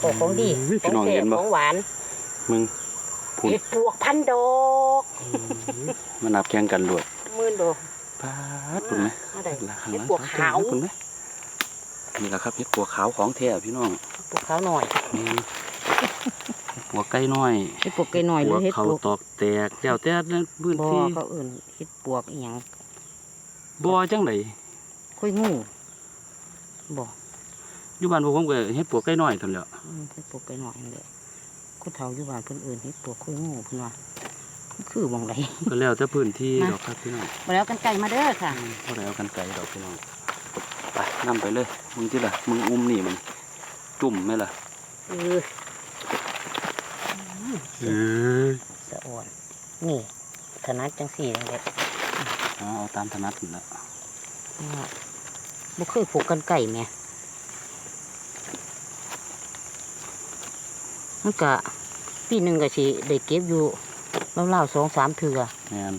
ของของดีอุ้ยขพี่องน้องแซ่เห็บนบ่ ของหวานมึงพุ่นเห็ดปวกพันดอกมันนับแข่งกันหลวดหมื่นดอกปาดปุ่นไหมเอาได้หลังเห็ดปวกขาว ปุ่นไหมนี่แหละครับเห็ดปวกขาวของแท้พี่น้องปวกขาวหน่อยนี่เห็ดปวกไก่น้อยเห็ดปวกไก่หน่อยหปรืวอกเห็ดเขาปวกตอกแตกแล้วแต่ในพื้นบ่ที่เขาเอื่นเห็ดปวกอีหยังบ่จังไดค่อยงูบ่ อยู่บ้านพวกผมก็เฮ็ดปวกไก่น้อยซั่นแหล้วอืมเห็ดปวกไก่หน่อยนั่นแหละคนเฒ่าอยู่บ้านเพิ่นเอื่นเห็ดปวกค่อยงูเพิ่นว่ามันคือหมองใดก็แล้วแต่พื้นที่นะดอกครับพี่น้องมาแล้วกันไก่มาเด้อค่ะบ่ได้เอากันไกลดอกพี่น้องไปนํไปเลยมึงที่ล่ะมึงอุ้มนี่มันจุ่มไหมล่ะเออเออสะอ่อนนี่ถนัดจังสี่นั่นแหละเอาเอาตามถนัดนั่นละอ่าบ่เคยผูกกันไก่แหม่ มันกะปีหนึ่งก็สิได้เก็บอยู่เล่าวๆสองสามเถื่อแม่น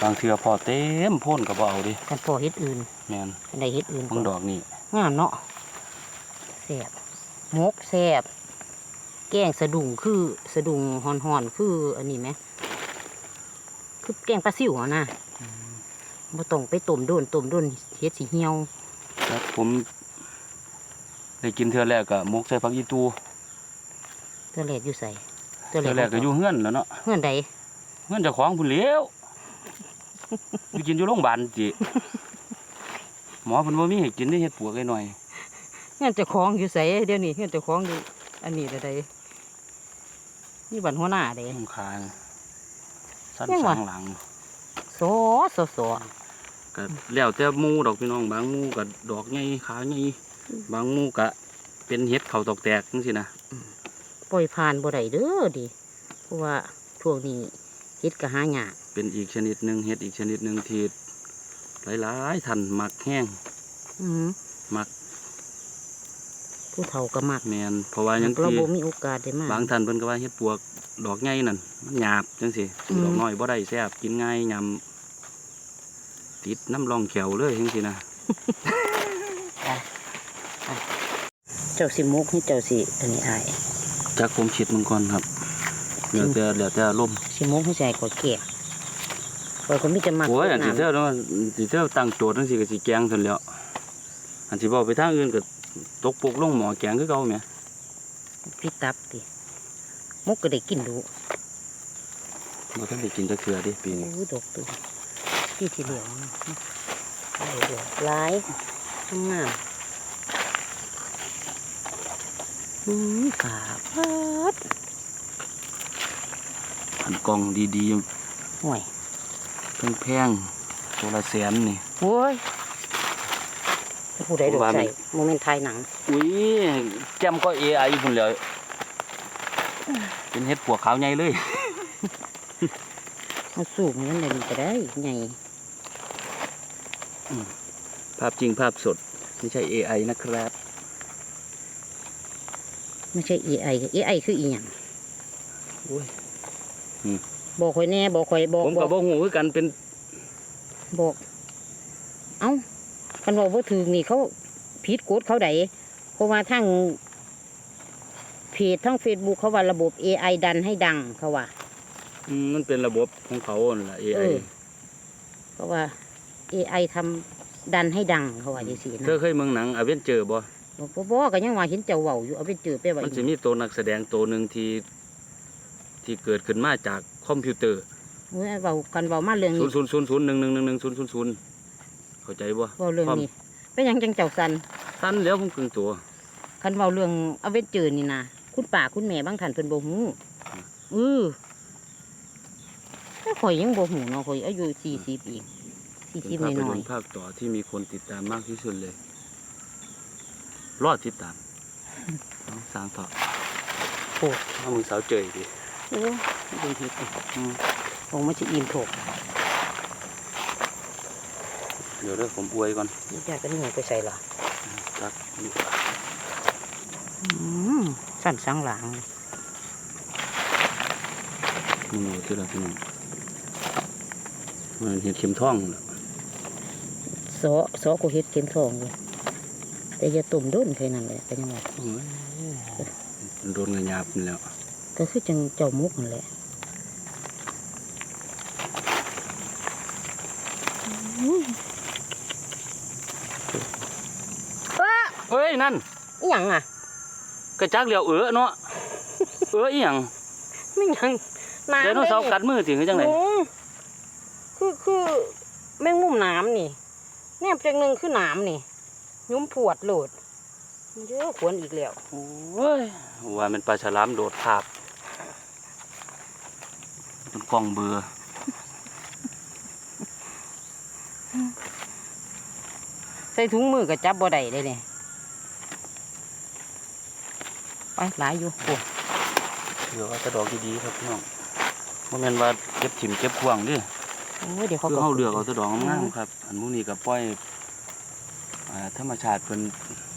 บางเทื่อพอเต็มโพ่นก็บ่เอาดิกันพอเฮ็ดอื่นแม่นกันได้เฮ็ดอื่นบางดอกนี่งามเนาะแซ่บมกแซ่บแกงสะดุ้งคือสะดุ้งหอนๆคือ อันนี้ไหมคือแกงปลาซิวอะนะบ่ต้องไปต้มโดนต้มโดนเฮ็ดสิเหี่ยวแล้วผมได้กินเทื่อแรกก็มกใส่ผักอีตูเตัวแรกอยู่ใส่เทื่อแรกก็อยู่เฮือนแล้วเนาะเงื่อนใดเฮือนเจ้าของพุ่นเหลี้ยวไปกินอยู่โรงพยาบาลจิหมอเพิ่นบ่มีให้กินได้เฮ็ดปวกไอ้หน่อยเงื่อนเจะคล้าของอยู่ใส่เดี๋ยวนี้เงื่อนเจะคล้าของอยู่อันนี้ใดนี่บันหัวหน้าเด้ลำคาญสั้นยังวะสางหลังโสโสโสก็แล้วแต่หมู่ดอกพี่น้องบางหมู่ก็ดอกใหญ่ขาใหญ่บางหมู่ก็เป็นเห็ดเขาตอกแตกจังซี่นะ ปล่อยผ่านบ่ได้เด้อดิเพราะว่าพวกนี้เฮ็ดก็หายากเป็นอีกชนิดหนึ่งเห็ดอีกชนิดหนึ่งที่หลายๆท่านมักแห้งอืมมักผู้เฒ่าก็มักแมนเพราะว่ายังเราที่บ่มีโอกาสได้มาบางท่านเพิ่นก็ว่าเห็ดปวกดอกใหญ่นั่นมันหยาบจังซี่อืมดอกน้อยบ่ได้แซ่บกินง่ายยำติดน้ำรองแขวเลยจังซี่นะเจ้าสิมุกให้เจ้าสิอันนี้อาย จากผมคิดมันก่อนครับเหลือแต่เหลือแต่ลมณ์สิมุกให้ใจกดเกลี่ยข้อยก็มีแต่มักโอ้ยอันสิน้ำเท่าเนาะสิเท่าตั้งโจทย์จังซี่ก็สิแกงซั่นแหล้วอันสิเว้าไปทางอื่นก็ตกปกลงหม้อแกงคือเก่าแหมพี่ตับติมุกก็ได้กินดูบ่ทันได้กินจักเทื่อเดิปีนี้โอ้ยดอกตัวพี่ที่เหลียวนะเอาเดี๋ยวหลายทำงาม อืมกาพัดอันกล่องดีห่วยๆแพงๆตัวละแสนนี่โอ้ยผู้ใดดอกว่ามัใส่นโมเมนต์ไทยหนัง อุ้ยแจมก็ AI พุ่นแล้วเป็นเห็ดปวกขาวใหญ่เลยมันสูงมันเลยก็ได้ไงภาพจริงภาพสด ไม่ใช่ AI นะครับ ไม่ใช่ AI ก็ AI คืออีหยังโอ้ยบอกข่อยแน่บอกข่อยบอกผมบกัอบกบ่หูคือกันเป็นบอก เอ้ากันบอกว่าถึงนี่เขาผิดกฎเขาใดเพราะว่าทั้งเพจทั้งเฟซบุ๊กเขาว่าระบบ AI ดันให้ดังเขาว่าอืมมันเป็นระบบของเขานั่นล่ะเอ AI อเพราะว่า AI ทำดันให้ดังเขาว่าอย่างนี้นะเธอเคยเมืองหนังอเวนเจอร์บ่ บอกบ่บอกก็ยังว่าเห็นเจ้าเว้าอยู่เอาไปเจอไปไว้มันจะมีตัวนักแสดงตัวหนึ่งที่ที่เกิดขึ้นมาจากคอมพิวเตอร์เว้ยเว้ากันเว้ามาเรื่องศูนี้นย์ศูนย์ศูนย์ศูนย์หนึ่งหนึ่งหนึ่งหนึ่งศูนย์ศูนย์ศูนย์เข้าใจบ่เว้าเรื่องนี้เป็นหยังจังเจ้าสัน สั้นแล้วผมครึ่งตัว คันเว้าเรื่องเอาไปเจอนี่นะคุณป้าคุณแม่บางท่านเพิ่นบ่ฮู้เออแต่ข่อยยังบ่ฮู้เนาะข่อยอายุ40เองเป็น40ภาพน้ยอนยตร์ภาคต่อที่มีคนติดตามมากที่สุดเลย รอดติดตามน้องสร้างต่อๆโอ้ถ้ามึงสาวเจยดิโหดูเฮ็ดดิอืมคงมันสิอิ่มโถกเดี๋ยวเด้อผมอวยก่อนนี่อยากกันนี่ไปใส่ล่ะจักนี่อืมสั่นสังหลังนี่หนูที่เราที่นี่มันเห็ดเข็มท่องล่ะซอซอกูเฮ็ดเข็มทองอยู่ แต่แต่อย่าต้มด้นแค่นั้นแหละก็ยังว่าโอ้ยโดนเงยหยาบนี่แล้ว ก็คือจังเจ้ามุกนั่นแหละเฮ้ยนั่นอีหยังอะกระจักเหลียวเออเนาะเอออีหยังไม่หยังน้ำไดโนเสาร์กัดมือสิคือจังไดลุงคือคือแมงมุมน้ำนี่แนบจังหนึ่งคือน้ำนี่ ยุ้มปวดโหลดเยอะขวนอีกแล้วโอ้ยว่ามันปลาฉลามโดดคาบเป็นกล่องเบือใส่ถุงมือก็จับบ่ได้เลยเนี่ยไปหลายอยู่โอ้เดี๋ยวเอาแตะดอกดีๆครับพี่น้องบ่แม่นว่าเก็บถิ่มเก็บควางเดิโอ้ยเดี๋ยวเขาคือก็เฮาเลือกเอาแตะดอกงามๆครับ อันหมูนี้ก็ปล่อยอ่า ธรรมชาติเพิ่น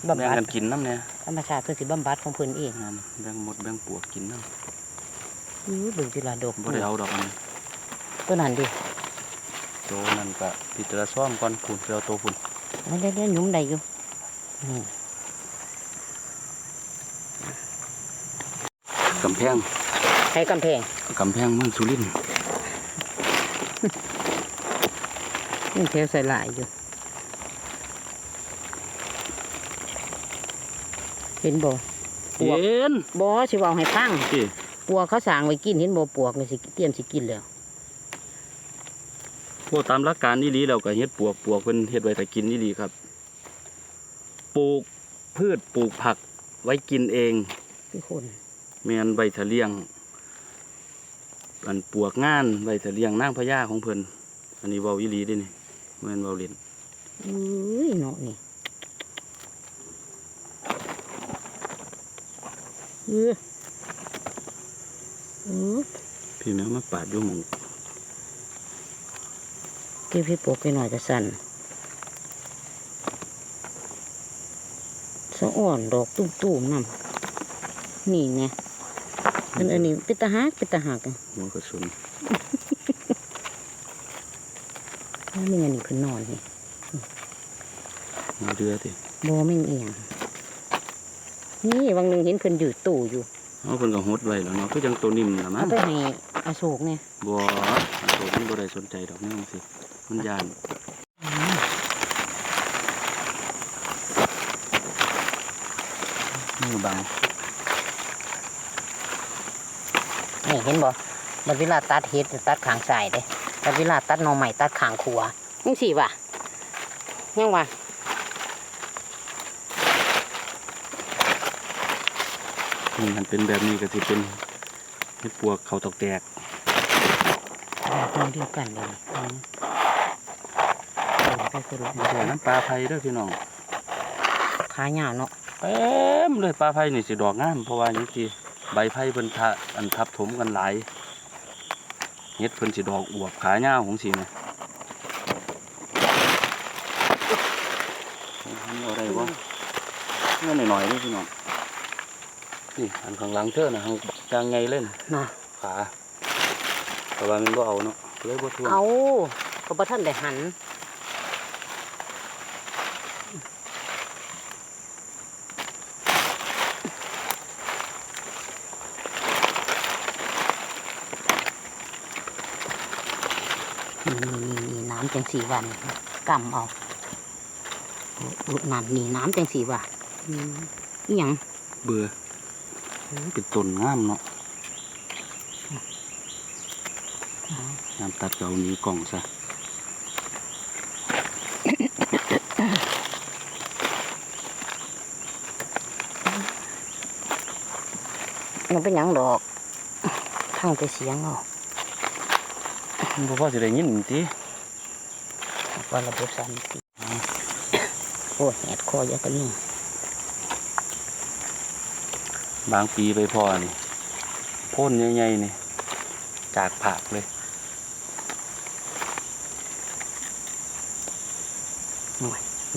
บำแบ่งบัดกันกินน้ำเนี่ยธรรมชาติเพื่อสิบำบัดของเพิ่นเองงานแบ่งหมดแบ่งปวกกินน้ำอื้อเบิ่งทีละดอกบ่ได้เอาดอกอันนี้ตัวนั้นดิโตนั่นก็พิจารณาซ่อมก่อนพุ่นไปเอาโตพุ่นไม่ได้เล่นยุ่มใดอยู่นี่กำแพงใช้กำแพงกำแพงเมืองสุรินทร์ นี่เทวใส่หลายอยู่ เห็นบ่ปวกเห็นบ่สิเว้าให้ฟังสิปวกเขาสร้างไว้กินเห็นบ่ปวกนี่สิเตรียมสิกินแล้วพวกตามหลักการนี่ลีแล้วก็เฮ็ดปวกปวกเพิ่นเฮ็ดไว้ถ้ากินนี่ลีครับ ปลูกพืชปลูกผักไว้กินเองคือคนแม่นไว้ถ้าเลี้ยงอันปวกงานไว้ถ้าเลี้ยงนางพญาของเพิ่นอันนี้เว้าอีหลีเด้นี่บ่แม่นเว้าเล่นอุ้ยเนาะนี่ เออเออพี่แม่มาปาดอยู่หม่องเก็บให้ปวกไปหน่อยจะสั่นสะอ่อนดอกตุ้มๆนำนี่ไงอันอันนี้เป็นตาหักเป็นตาหักอะหัวกระสุนแล้วมีอันนี้คือนอนนี่หัวเรือติบ่แม่งเอียง นี่วังหนึ่งเห็นเพิ่นอยู่ตู้อยู่เอาเพิ่นก็หดไว้แล้วเนาะคือจังตัวนิ่มล่ะมั้เอางไปให้อาโศกเนี่ยบ่ตัวมันบ่ได้สนใจดอกแนวสิมันย่านมือบังนี่เห็นบ่บัดเวลาตัดเห็ดตัดขางใส่เด้บัดเวลาตัดหน่อใหม่ตัดขางขัวยังสิว่ะยังว่ะ นี่มันเป็นแบบนี้ก็สิเป็นเฮ็ดปวกเขาตอกแตกตัวเดียวกันเลยอืมเอาไปคือลูกไม่ใช่น้ำปลาไผ่เด้อพี่น้องขาหยาวเนาะเต็มเลยปลาไผ่นี่สิดอกงามเพราะว่าอย่างที่ใบไผ่เพิ่นทะอันทับถมกันหลายเฮ็ดเพิ่นสิดอกอวบขาย่าวของสิแม่เอาได้บ่เงินหน่อยๆนี่พี่น้อง นี่อันข้างหลังเธอนะทางจางไงเล่นน่ะขาแต่ว่ามันบ่เอาเนาะเลยบ่ท่วมเอาก็บ่ทันได้หันนี่นี่นี่นี่น้ำจังสีวันกำเอาลุดน้ำนี่น้ำจังสีว่าอืมอหยังเบื่อ เป็นต้นงามเนาะยามตัดเก่านี้กล่องซะมันเป็นหยังดอกทางไปเสียงเอาบ่พอสิได้ยินติว่าระบบสันติโอ้ยแหดคอเยอะกันนี่ บางปีไปพอนี่พ่นใหญ่ๆนี่ จากผักเลย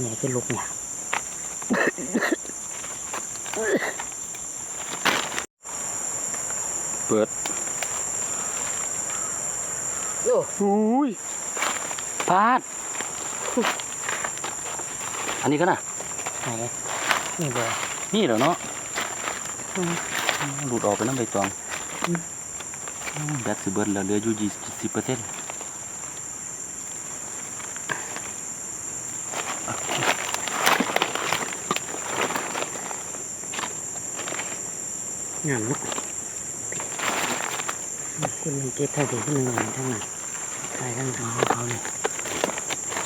เนี่ยคือลูกเนี่ยเปิดโอ้อุ้ยพาด อันนี้ก็น่ะไหนนี่บ่นี่เหรอเนาะอืม หลุดออกไปน้ำใบตองอืมอืมแบตสิเบิร์แล้วเหลืออยู่ยี่สิบเปอร์เซ็นต์งามเนาะคุณหนึ่งเก็บเท่าเดียวคุณหนึ่งงามทั้งนั้นถ่ายทั้งนั้นเอาเอาเลย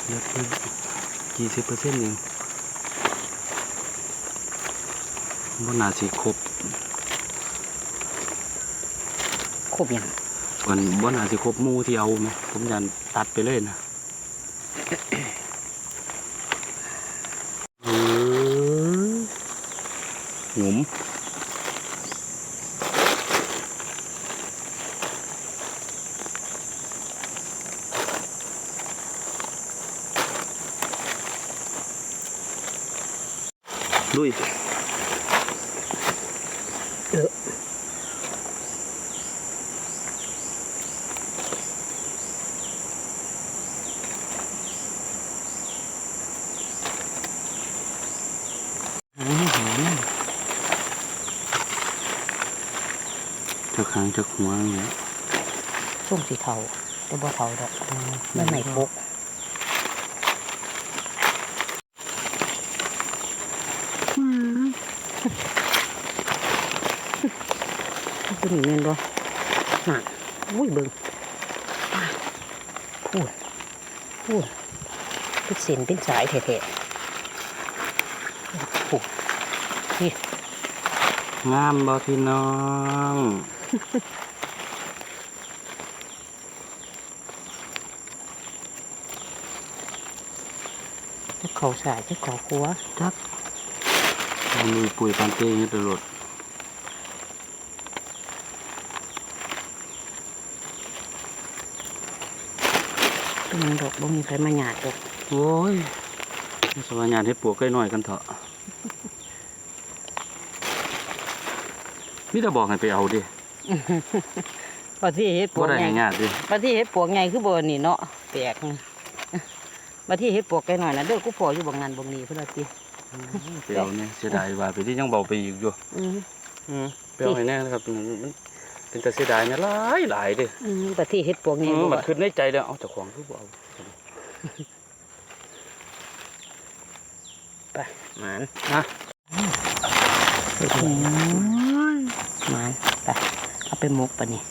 เหลือเพียงยี่สิบเปอร์เซ็นต์เอง บ่น่าสิครบครบยังมันบ่น่าสิครบหมู่ที่เอาไหมผมยันตัดไปเลยนะเออหยุมลุย เออหาหา จะค้างจะหัวอย่างเงี้ยช่วงสีเทาแต่บ่เทาดอกไม่ไม่พกตัวนี้แม่นบ่น่ะอุ้ยเบิ่งพูดพูดเป็นเส้นเป็นสายแท้ๆพูดนี่งามบ่พี่น้องจะ เขาสายจะขอคัวจักเอาลุยปุ๋ยปันเต้ยังตลอดเป็นหยังดอกบ่มีใครมาหยาดดอกโอ้ยสวัสดิ์ให้ปลวกใกล้หน่อยกันเถอะนี่จะบอกให้ไปเอาดิ ปาที่เฮ็ดปวว่ากได้ใหญ่ให้งานดิปาที่เฮ็ดปวกใหญ่คือบ่นี่เนาะแปลกนะปาที่เฮ็ดปวกไกลหน่อยนะเด้อกูพออยู่บางงานบางนี้เพิ่นว่าติไปเอาเนี่ยเสียดายว่าไปที่ยังเบาไปอีกอยู่อืออืมไปเอาให้แน่นะครับมันเป็นแต่เสียดายเนี่ยหลายหลายเดิอือปาที่เฮ็ดปวกใหญ่อืมบ่มันว่าขึ้นในใจแล้วเอาเจากของทุกเอาไปหมานนะเฮ็ดหมานไป เอาไปหมกปะนี่